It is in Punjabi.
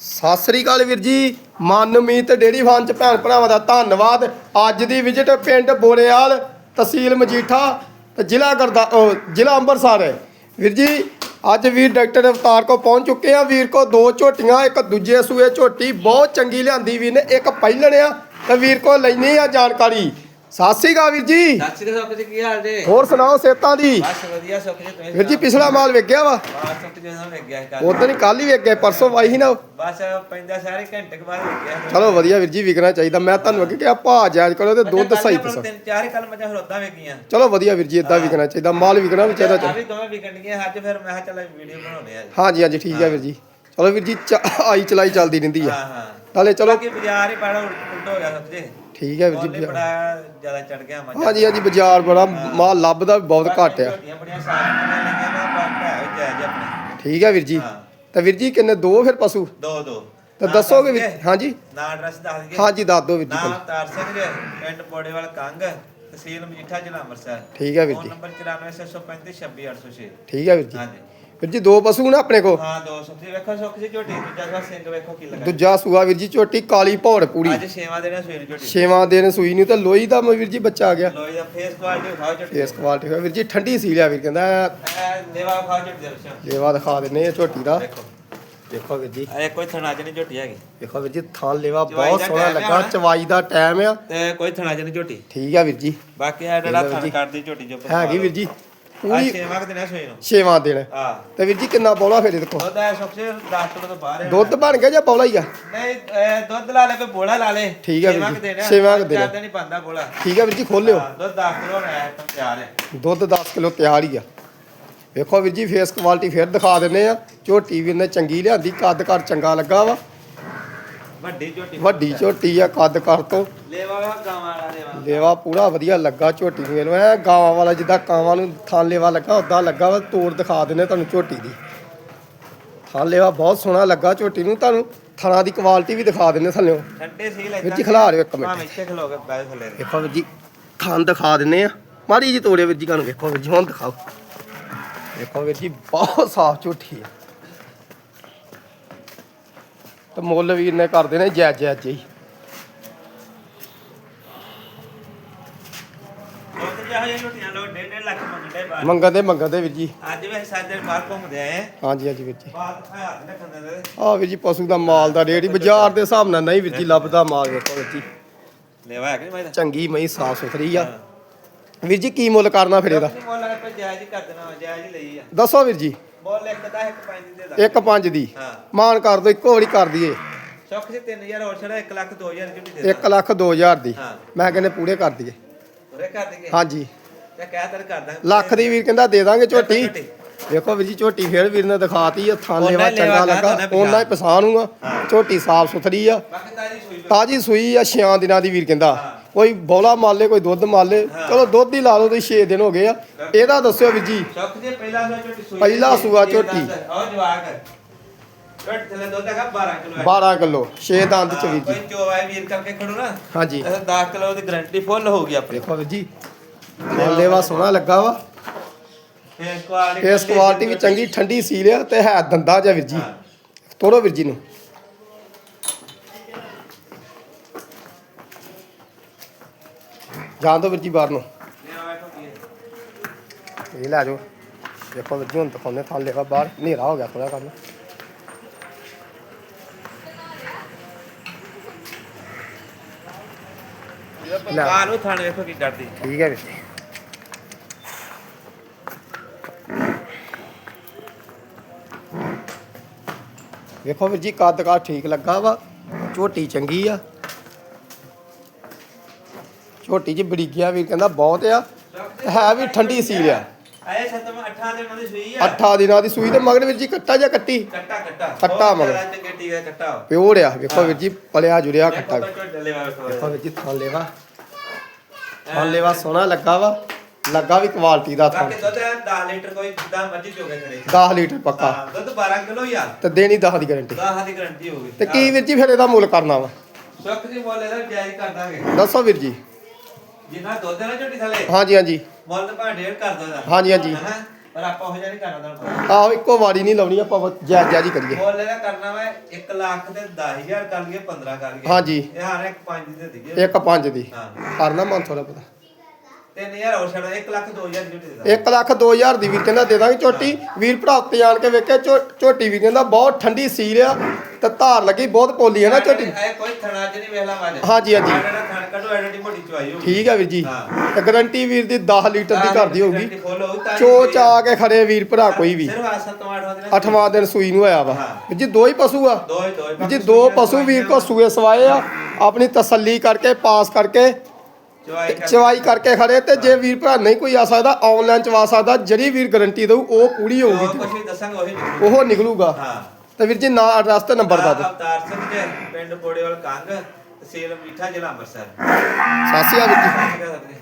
ਸਤਿ ਸ੍ਰੀ ਅਕਾਲ ਵੀਰ ਜੀ। ਮਨਮੀਤ ਡੇਰੀ ਫਾਰਮ ਚ ਭੈਣ ਭਰਾਵਾਂ ਦਾ ਧੰਨਵਾਦ। ਅੱਜ ਦੀ ਵਿਜ਼ਿਟ ਪਿੰਡ ਬੋਰੇਵਾਲ ਤਹਿਸੀਲ ਮਜੀਠਾ ਤੇ ਜ਼ਿਲ੍ਹਾ ਗਰਦਾ ਜ਼ਿਲ੍ਹਾ ਅੰਮ੍ਰਿਤਸਰ ਹੈ। ਵੀਰ ਜੀ, ਅੱਜ ਵੀਰ ਡਾਕਟਰ ਅਵਤਾਰ ਕੋ ਪਹੁੰਚ ਚੁੱਕੇ ਆ। ਵੀਰ ਕੋ ਦੋ ਝੋਟੀਆਂ, ਇੱਕ ਦੂਜੇ ਸੂਏ ਝੋਟੀ, ਬਹੁਤ ਚੰਗੀ ਲਿਆਂਦੀ ਵੀਰ ਨੇ, ਇੱਕ ਪਹਿਲਣ ਆ ਤੇ ਵੀਰ ਕੋ ਲੈਣੀ ਆ ਜਾਣਕਾਰੀ। ਸਤਿ ਸ੍ਰੀ ਅਕਾਲ ਵੀਰ ਜੀ। ਸਤਿ ਸ੍ਰੀ ਅਕਾਲ ਸੁੱਖ ਜੀ ਕੀ ਹਾਲ ਜੇ? ਹੋਰ ਸੁਣਾਓ ਸੇਤਾਂ ਦੀ? ਬਸ ਵਧੀਆ ਸੁੱਖ ਜੀ ਤੁਸੀਂ ਵੀਰ ਜੀ ਪਿਛਲਾ ਮਾਲ ਵੇਖਿਆ ਵਾ? ਬਾਹਰ ਸੁੱਖ ਜੀ ਨਾਲ ਲੱਗਿਆ ਸੀ ਉਦੋਂ ਹੀ ਕੱਲ ਹੀ ਵੇਖ ਗਏ ਪਰਸੋਂ ਵਾਈ ਸੀ ਨਾ ਬਸ ਪੈਂਦਾ ਸਾਰੇ ਘੰਟੇ ਕੁ ਬਾਅਦ ਲੱਗਿਆ ਚਲੋ ਵਧੀਆ ਵੀਰ ਜੀ ਵਿਕਣਾ ਚਾਹੀਦਾ। ਮੈਂ ਤੁਹਾਨੂੰ ਅੱਗੇ ਕਿਹਾ ਭਾ ਜਾਇਜ਼ ਕਰੋ ਤੇ ਦੁੱਧ ਸਹੀ ਦੱਸੋ ਤਿੰਨ ਚਾਰ ਹੀ ਕੱਲ ਮਜਾ ਹਰੋਦਾ ਵੇਖੀਆਂ ਚਲੋ ਵਧੀਆ ਵੀਰ ਜੀ ਇਦਾਂ ਵਿਕਣਾ ਚਾਹੀਦਾ ਮਾਲ ਵਿਕਣਾ ਵੀ ਚਾਹੀਦਾ ਆ ਵੀ ਦੋਵੇਂ ਵਿਕਣਗੀਆਂ ਅੱਜ ਫਿਰ ਮੈਂ ਕਿਹਾ ਚੱਲ ਵੀਡੀਓ ਬਣਾਉਣੇ ਆ ਹਾਂਜੀ ਹਾਂਜੀ ਠੀਕ ਹੈ ਵੀਰ ਜੀ। ਚਲੋ ਵੀਰ ਜੀ ਆਈ ਚਲਾਈ ਚੱਲਦੀ ਰਹਿੰਦੀ ਆ। ਹਾਂ ਹਾਂ। ਨਾਲੇ ਚਲੋ ਬਾਕੀ ਬਾਜ਼ਾਰ ਹੀ ਬੜਾ ਉਲਟ ਹੋ ਗਿਆ ਜੀ। ਠੀਕ ਹੈ ਵੀਰ ਜੀ ਬੜਾ ਜ਼ਿਆਦਾ ਚੜ ਗਿਆ ਮਜਾ ਹਾਂਜੀ ਹਾਂਜੀ ਬਾਜ਼ਾਰ ਬੜਾ ਮਾਲ ਲੱਭਦਾ ਵੀ ਬਹੁਤ ਘੱਟ ਆ। ਝੋਟੀਆਂ ਬੜੀਆਂ ਸਾਫ਼ ਸੁਥਰੀਆਂ ਲਈਆਂ ਨਾ ਬਾਕੀ ਹੈ ਜਾਇਜ਼ ਆਪਣੇ। ਠੀਕ ਹੈ ਵੀਰ ਜੀ। ਹਾਂ। ਤਾਂ ਵੀਰ ਜੀ ਕਿੰਨੇ ਦੋ ਫਿਰ ਪਸ਼ੂ? ਦੋ ਦੋ। ਤਾਂ ਨਾਂ ਦੱਸੋਗੇ ਦੱਸ ਵੀਰ ਦਈਏ? ਹਾਂਜੀ। ਨਾਂ ਐਡਰੈਸ ਦੱਸ ਦਈਏ ਹਾਂਜੀ ਦੱਸ ਦਿਓ ਵੀਰ ਜੀ ਨਾਮ। ਅਵਤਾਰ ਸਿੰਘ ਜੀ ਪਿੰਡ ਬੋੜੇਵਾਲ ਕੰਗ ਤਹਿਸੀਲ ਮਜੀਠਾ ਜ਼ਿਲ੍ਹਾ ਅੰਮ੍ਰਿਤਸਰ। ਠੀਕ ਹੈ ਵੀਰ ਫੋਨ ਜੀ। ਨੰਬਰ 9465362806 ਠੀਕ ਹੈ ਵੀਰ ਜੀ। ਹਾਂਜੀ। ਵੀਰ ਜੀ ਦੋ ਪਸ਼ੂ ਨਾ ਆਪਣੇ ਕੋ ਹਾਂ ਦੋ ਸੁੱਖ ਵੇਖੋ ਸੁੱਖ ਜੀ ਝੋਟੀ ਦੂਜਾ ਸਵਾ ਸਿੰਘ ਵੇਖੋ ਕੀ ਲੱਗਾ ਦੂਜਾ ਸੂਆ ਵੀਰ ਜੀ ਝੋਟੀ ਕਾਲੀ ਭੌੜ ਪੂਰੀ। ਅੱਜ ਛੇਵਾਂ ਦਿਨ ਹੈ ਸਵੇਰ ਝੋਟੀ। ਛੇਵਾਂ ਦਿਨ ਸੂਈ ਨਹੀਂ ਤਾਂ ਲੋਈ ਦਾ ਵੀਰ ਜੀ ਬੱਚਾ ਆ ਗਿਆ। ਲੋਈ ਦਾ ਫੇਸ ਕੁਆਲਿਟੀ ਖਾਓ ਝੋਟੀ ਫੇਸ ਕੁਆਲਿਟੀ ਹੋਇਆ ਵੀਰ ਜੀ ਠੰਡੀ ਸੀ ਲਿਆ ਵੀਰ ਕਹਿੰਦਾ ਐ। ਦੇਵਾ ਖਾਓ ਝੋਟੀ ਦੇ ਵਿੱਚ ਲੇਵਾ ਦਿਖਾ ਦਿੰਨੇ ਆ ਝੋਟੀ ਦਾ। ਦੇਖੋ। ਦੇਖੋ ਵੀਰ ਜੀ। ਇਹ ਕੋਈ ਥਣਾ ਚ ਨਹੀਂ ਝੋਟੀ ਹੈਗੀ। ਦੇਖੋ ਵੀਰ ਜੀ ਥਾਂ ਲੇਵਾ ਚਵਾਈ ਬਹੁਤ ਦਾ ਸੋਹਣਾ time ਆ ਲੱਗਾ। ਚਵਾਈ ਦਾ ਟਾਈਮ ਆ। ਤੇ ਕੋਈ ਥਣਾ ਚ ਨਹੀਂ ਝੋਟੀ। ਠੀਕ ਆ ਵੀਰ ਜੀ। ਬਾਕੀ ਇਹ ਜਿਹੜਾ ਥਣ ਜੀ। ਝੋਟੀ ਜੋ ਹੈਗੀ ਵੀਰ ਜੀ। ਪੂਰੀ ਛੇਵਾਂ ਕੁ ਦਿਨ ਹੈ ਸਵੇਰ ਨੂੰ ਛੇਵਾਂ ਦਿਨ। ਹਾਂ। ਤੇ ਵੀਰ ਜੀ ਕਿੰਨਾ ਬੋਲਾ ਫੇਰੇ ਦੇਖੋ। ਦੁੱਧ ਹੈ ਸੁੱਖ ਜੀ 10 ਕਿਲੋ ਤੋਂ ਬਾਹਰ ਹੈ। ਦੁੱਧ ਬਣ ਗਿਆ ਜਾਂ ਬੋਲਾ ਹੀ ਆ? ਨਹੀਂ ਇਹ ਦੁੱਧ ਲਾ ਲੈ ਕੋਈ ਬੋਲਾ ਲਾ ਲੈ। ਠੀਕ ਹੈ ਵੀਰ ਜੀ, ਹੈ, ਛੇਵਾਂ ਕੁ ਦਿਨ। ਚਾਰ ਦਿਨ ਹੀ ਪਾਉਂਦਾ ਬੋਲਾ। ਠੀਕ ਆ ਵੀਰ ਜੀ ਖੋਲਿਓ। ਹਾਂ, ਦੁੱਧ 10 ਕਿਲੋ ਹੈ ਤਿਆਰ ਹੈ। ਦੁੱਧ 10 ਕਿਲੋ ਤਿਆਰ ਹੀ ਆ। ਵੇਖੋ ਵੀਰ ਜੀ ਫੇਸ ਕੁਆਲਿਟੀ ਫੇਰ ਦਿਖਾ ਦਿੰਨੇ ਆ। ਝੋਟੀ ਵੀਰ ਨੇ ਚੰਗੀ ਲਿਆਂਦੀ ਕੱਦ ਘਰ ਚੰਗਾ ਲੱਗਾ ਵਾ। ਵੱਡੀ ਝੋਟੀ ਵੱਡੀ ਝੋਟੀ ਆ ਕੱਦ ਕਰ ਤੋਂ। ਲੇਵਾ ਗਾਵਾਂ ਵਾਲਾ ਲੇਵਾ ਲੇਵਾ ਪੂਰਾ ਵਧੀਆ ਲੱਗਾ ਝੋਟੀ ਨੂੰ। ਇਹਨੂੰ ਐ ਗਾਵਾਂ ਵਾਲਾ ਜਿੱਦਾਂ ਕਾਵਾਂ ਨੂੰ ਥਾਂ ਲੇਵਾ ਲੱਗਾ ਉਦਾਂ ਲੱਗਾ ਵਾ। ਤੋੜ ਦਿਖਾ ਦਿੰਨੇ ਤੁਹਾਨੂੰ ਝੋਟੀ ਦੀ। ਥਾਂ ਲੇਵਾ ਬਹੁਤ ਸੋਹਣਾ ਲੱਗਾ ਝੋਟੀ ਨੂੰ। ਤੁਹਾਨੂੰ ਥਣਾ ਦੀ ਕੁਆਲਿਟੀ ਵੀ ਦਿਖਾ ਦਿੰਨੇ ਥੱਲਿਓ ਠੰਡੇ ਸੀ ਲੈ ਜੀ ਖਿਲਾ ਰਿਓ ਇੱਕ ਮਿੰਟ। ਇੱਥੇ ਖਲੋ ਕੇ ਬੈਠ ਥੱਲੇ ਵੀਰ ਜੀ ਥਾਂ ਦਿਖਾ ਦਿੰਨੇ ਆ ਮਾੜੀ ਜੀ ਤੋੜਿਓ ਵੀਰ ਜੀ ਤੁਹਾਨੂੰ ਵੇਖੋ ਵੀਰ ਜੀ ਹੁਣ ਦਿਖਾਓ। ਵੇਖੋ ਵੀਰ ਜੀ ਬਹੁਤ ਸਾਫ਼ ਝੋਟੀ ਹੈ ਤੇ ਮੁੱਲ ਵੀਰ ਨੇ ਕਰਦੇ ਨੇ ਜੈ ਜੈ ਜੀ ਦੁੱਧ ਜਿਹਾ ਜਿਹਾ ਝੋਟੀਆਂ ਲੋ 1.5 ਲੱਖ ਮੰਗਦੇ ਮੰਗਦੇ ਵੀਰ ਜੀ। ਅੱਜ ਵੀ ਸਾਡੇ ਬਾਹਰ ਘੁੰਮਦੇ ਆਏ। ਹਾਂਜੀ ਹਾਂਜੀ ਵੀਰ ਜੀ। ਆ ਵੀਰ ਜੀ ਪਸ਼ੂ ਦਾ ਮਾਲ ਦਾ ਰੇਟ ਹੀ ਬਾਜ਼ਾਰ ਦੇ ਹਿਸਾਬ ਨਾਲ ਨਹੀਂ ਵੀਰ ਜੀ ਲੱਭਦਾ ਮਾਲ ਵੇਖੋ ਵੀਰ ਜੀ। ਲੇਵਾ ਹੈ ਕਿ ਨਹੀਂ ਮੈਂ ਚੰਗੀ ਮਈ ਸਾਫ਼ ਸੁਥਰੀ ਆ। ਵੀਰ ਜੀ ਕੀ ਮੁੱਲ ਕਰਨਾ ਫਿਰ ਇਹਦਾ? ਨਹੀਂ ਮੁੱਲ ਲੱਗ ਪਏ ਜਾਇਜ਼ ਹੀ ਕਰ ਦੇਣਾ ਜਾਇਜ਼ ਹੀ ਲਈ ਆ। ਦੱਸੋ ਵੀਰ ਜੀ। ਇੱਕ ਦਾ ਇੱਕ ਪੰਜ ਦੀ ਦੇ ਦਾ ਇੱਕ ਪੰਜ ਦੀ। ਹਾਂ। ਮਾਨ ਕਰ ਦੋ ਇੱਕੋ ਵਾਰੀ ਕਰ ਦਈਏ। ਸੁੱਖ ਜੀ 3000 ਹੋਰ ਛੜਾ 1 ਲੱਖ 2000 ਝੋਟੀ ਦੇ 1 ਲੱਖ 2000 ਦੀ। ਹਾਂ। ਮੈਂ ਕਹਿੰਦੇ ਪੂਰੇ ਕਰ ਦਈਏ। ਕਰ ਹਾਂਜੀ। ਤੇ ਕਹਿ ਤਰ ਕਰਦਾ ਲੱਖ ਦੀ ਵੀਰ ਕਹਿੰਦਾ ਦੇ ਦਾਂਗੇ ਝੋਟੀ। ਵੇਖੋ ਵੀਰ ਜੀ ਝੋਟੀ ਫੇਰ ਵੀਰ ਨੇ ਦਿਖਾਤੀ ਆ ਥਾਂ ਉਹਨਾਂ ਲੈਵਾ ਚੰਗਾ ਲੱਗਾ ਉਹਨਾਂ ਹੀ ਪਛਾਣੂਗਾ। ਝੋਟੀ ਸਾਫ਼ ਸੁਥਰੀ ਆ। ਤਾਜੀ ਸੂਈ ਆ 6 ਦਿਨਾਂ ਦੀ ਵੀਰ ਕਹਿੰਦਾ। ਕੋਈ ਬੋਲਾ ਮਾਲੇ ਕੋਈ ਦੁੱਧ ਮਾਲੇ ਹਾਂ। ਚਲੋ ਦੁੱਧ ਹੀ ਲਾ ਲਓ ਤੁਸੀਂ 6 ਦਿਨ ਹੋ ਗਏ ਆ। ਇਹਦਾ ਦੱਸਿਓ ਵੀਰ ਜੀ। ਸੁੱਖ ਪਹਿਲਾ ਸੂਆ ਝੋਟੀ ਸੂਈ ਪਹਿਲਾ ਸੀ, ਸੂਆ ਛੇ ਝੋਟੀ। ਦੰਦ, ਆਹ ਜਵਾਕ। ਝੋਟੀ ਥੱਲੇ ਦੁੱਧ ਹੈਗਾ 12 ਕਿਲੋ 12 ਕਿਲੋ 6 ਦੰਦ ਚ ਵੀਰ ਕੋਈ ਜੀ ਚੋਵਾਏ ਵੀਰ ਕਰਕੇ ਖੜੋ ਨਾ। ਹਾਂਜੀ। ਇਹ 10 ਕਿਲੋ ਦੀ ਗਾਰੰਟੀ ਫੁੱਲ ਹੋਊਗੀ ਆਪਣੀ। ਦੇਖੋ ਵੀਰ ਜੀ ਲੈਵਾ ਸੋਹਣਾ ਲੱਗਾ ਵਾ। ਫੇਸ ਕੁਆਲਿਟੀ ਵੀ ਚੰਗੀ ਠੰਡੀ ਸੀਲ ਆ ਤੇ ਹੈ ਦੰਦਾ ਜਿਹਾ ਵੀਰ ਜੀ। ਤੋੜੋ ਵੀਰ ਜੀ ਨੂੰ। ਜਾਣ ਦੋ ਵੀਰ ਜੀ ਬਾਹਰ ਨੂੰ। ਇਹ ਲੈ ਜਾਓ। ਦੇਖੋ ਵੀਰ ਜੀ ਹੁਣ ਦਿਖਾਉਂਦੇ ਥਾਂ ਲੈਵਾ ਬਾਹਰ। ਹਨੇਰਾ ਹੋ ਗਿਆ ਥੋੜਾ ਕੰਮ। ਲੈ। ਆ ਨੂੰ ਥਾਣੇ ਵੇਖੋ ਕੀ ਕਰਦੀ। ਠੀਕ ਹੈ ਵੀਰ ਜੀ। ਵੇਖੋ ਵੀਰ ਜੀ ਕੱਦ ਕਾ ਠੀਕ ਲੱਗਾ ਵਾ। ਝੋਟੀ ਚੰਗੀ ਆ। ਝੋਟੀ ਚ ਬੜੀਗਿਆ ਵੀਰ ਕਹਿੰਦਾ ਬਹੁਤ ਆ। ਹੈ ਵੀ ਠੰਡੀ ਸੀਲ ਆ। ਆਏ ਸਤਮ 8 ਦੇ ਮਦੀ ਸੂਈ ਆ। ਅੱਠਾ ਦਿਨਾਂ ਦੀ ਸੂਈ ਤੇ ਮਗਰ ਵੀਰ ਜੀ ਕੱਟਾ ਜਾਂ ਕੱਟੀ? ਕੱਟਾ ਕੱਟਾ। ਕੱਟਾ ਮਗਰ। ਚੰਗੇ ਟੀਕੇ ਕੱਟਾ ਪਿਓਰ ਆ। ਵੇਖੋ ਵੀਰ ਜੀ ਪਲਿਆ ਜੁੜਿਆ ਕੱਟਾ। ਕੱਟਾ ਵਾ ਵੇਖੋ ਵੀਰ ਜੀ ਥਾਂ ਲੈਵਾ। ਥਾਂ ਲੈਵਾ ਸੋਹਣਾ ਲੱਗਾ ਵਾ। ਲੱਗਾ ਵੀ ਕੁਆਲਿਟੀ ਦਾ ਥਾਂ। ਬਾਕੀ ਦੁੱਧ 10 ਲੀਟਰ ਕੋਈ ਜਿੱਦਾਂ ਮਰਜ਼ੀ ਚੋਗੇ ਖੜੇ। 10 ਲੀਟਰ ਪੱਕਾ। ਦੁੱਧ 12 ਕਿਲੋ ਹੀ ਆ। ਤੇ ਦੇਣੀ 10 ਦੀ ਗਾਰੰਟੀ 10 ਦੀ ਗਾਰੰਟੀ ਹੋਊਗੀ ਤੇ ਕੀ ਵੀਰ ਜੀ ਫਿਰ ਇਹਦਾ ਮੁੱਲ ਕਰਨਾ ਵਾ। ਸੁੱਖ ਦੀ ਮੁੱਲ ਇਹਦਾ ਜਾਇਜ਼ ਕਰ ਦਾਂਗੇ। ਦੱਸੋ ਵੀਰ ਜੀ। ਜਿੰਨਾ ਦੁੱਧ ਹੈ ਨਾ ਝੋਟੀ ਥਲੇ ਹਾਂਜੀ ਹਾਂਜੀ। ਮੁੱਲ ਤਾਂ ਭਾਂ ਡੇਢ ਕਰ ਦੋ ਇਹਦਾ ਹਾਂਜੀ, ਹਾਂਜੀ। ਹੈਨਾ? ਪਰ ਆਪਾਂ ਉਹ ਜਿਹਾ ਨਹੀਂ ਕਰਨਾ ਤੁਹਾਨੂੰ ਆਹੋ ਇੱਕੋ ਵਾਰੀ ਨਹੀਂ ਲਾਉਣੀ ਆਪਾਂ ਜਾਇਜ਼ ਜਾਇਜ਼ ਹੀ ਕਰੀਏ। ਮੁੱਲ ਇਹਦਾ ਕਰਨਾ ਵਾ 1 ਲੱਖ ਤੇ 10000 ਕਰ ਲਈਏ 15 ਕਰ ਲਈਏ। ਹਾਂਜੀ। ਇਹ ਹਾਰ ਇੱਕ 5 ਦੇ ਦਿੱਤੀ ਇੱਕ ਪੰਜ ਦੀ। ਹਾਂ। ਕਰਨਾ ਮਨ ਥੋੜਾ ਪਤਾ 3000 ਹੋਰ ਛੱਡ 1 ਲੱਖ 2000 ਦੀ ਝੋਟੀ ਦੇ 1 ਲੱਖ 2000 ਦੀ ਵੀਰ ਕਹਿੰਦਾ ਦੇ ਦਾਂਗੇ ਝੋਟੀ। ਵੀਰ ਭਰਾ ਉੱਤੇ ਆਣ ਕੇ ਵੇਖੇ ਝੋ- ਝੋਟੀ ਵੀ ਕਹਿੰਦਾ ਬਹੁਤ ਠੰਡੀ ਸੀਲ ਆ ਤੇ ਧਾਰ ਲੱਗੀ ਬਹੁਤ ਪੋਲੀ ਹੈ ਨਾ ਝੋਟੀ। ਇਹ ਕੋਈ ਥਣਾ ਚ ਨਹੀਂ ਵੇਖਲਾ ਮਾਜ ਹਾਂਜੀ, ਹਾਂਜੀ। ਜਿਹੜਾ ਥਣ ਕੱਢੋ ਐਡੀ ਮੋਟੀ ਚਵਾਈ ਹੋਊਗੀ। ਠੀਕ ਆ ਵੀਰ ਜੀ। ਹਾਂ। ਤੇ ਗਰੰਟੀ ਵੀਰ ਦੀ 10 ਲੀਟਰ ਦੀ ਘਰ ਦੀ ਹੋਊਗੀ। ਫੁੱਲ ਹੋਊ ਤਾਂ ਹੀ ਚੋ ਚਾ ਕੇ ਖੜੇ ਵੀਰ ਭਰਾ ਕੋਈ ਵੀ। ਸਿਰਫ ਆ 7 8 ਦਿਨ ਅੱਠਵਾਂ ਦਿਨ ਸੂਈ ਨੂੰ ਆਇਆ ਵਾ। ਹਾਂ। ਵੀਰ ਜੀ ਦੋ ਹੀ ਪਸ਼ੂ ਆ। ਦੋ ਹੀ ਦੋ ਹੀ ਵੀਰ ਜੀ ਦੋ ਪਸ਼ੂ ਵੀਰ ਕੋ ਸੂਏ ਸਵਾਏ ਆ। ਆਪਣੀ ਤਸੱਲੀ ਕਰਕੇ ਪਾਸ ਕਰਕੇ ਚਵਾਈ ਕਰ ਚਵਾਈ ਕਰਕੇ ਖੜੇ ਤੇ ਜੇ ਵੀਰ ਭਰਾ ਨਹੀਂ ਕੋਈ ਆ ਸਕਦਾ ਆਨਲਾਈਨ ਚਵਾ ਸਕਦਾ ਜਿਹੜੀ ਵੀਰ ਗਰੰਟੀ ਦਊ ਉਹ ਪੂਰੀ ਜੋ ਹੋਊਗੀ। ਕੁਛ ਵੀ ਦੱਸਾਂਗੇ ਉਹੀ ਨਿਕਲੂ। ਉਹ ਨਿਕਲੂਗਾ। ਹਾਂ। ਤੇ ਵੀਰ ਜੀ ਨਾਂ ਐਡਰੈਸ ਤੇ ਨੰਬਰ ਦੱਸ ਦਿਓ। ਅਵਤਾਰ ਸਿੰਘ ਜੀ ਪਿੰਡ ਬੋੜੇਵਾਲ ਕੰਗ। ਤਹਿਸੀਲ ਮੀਠਾ ਜ਼ਿਲ੍ਹਾ ਅੰਮ੍ਰਿਤਸਰ ਸਤਿ ਸ਼੍ਰੀ ਅਕਾਲ ਵੀਰ ਜੀ ਸਤਿ ਸ਼੍ਰੀ ਅਕਾਲ ਜੀ।